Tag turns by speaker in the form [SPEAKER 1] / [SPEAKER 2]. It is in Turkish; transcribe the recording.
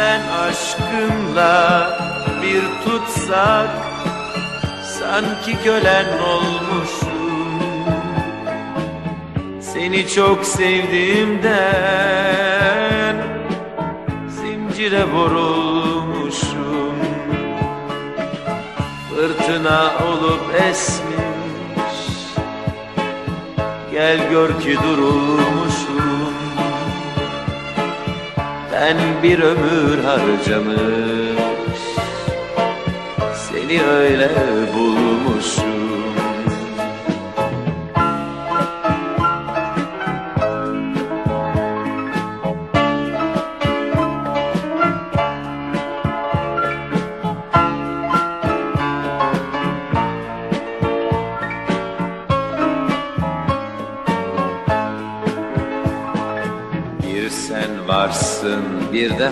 [SPEAKER 1] Ben aşkımla bir tutsak Sanki kölen olmuşum. Seni çok sevdiğimden Zincire vurulmuşum. Fırtına olup esmiş Gel gör ki durulmuşum Ben bir ömür harcamış. Seni öyle bulmuşum sen varsın. Bir de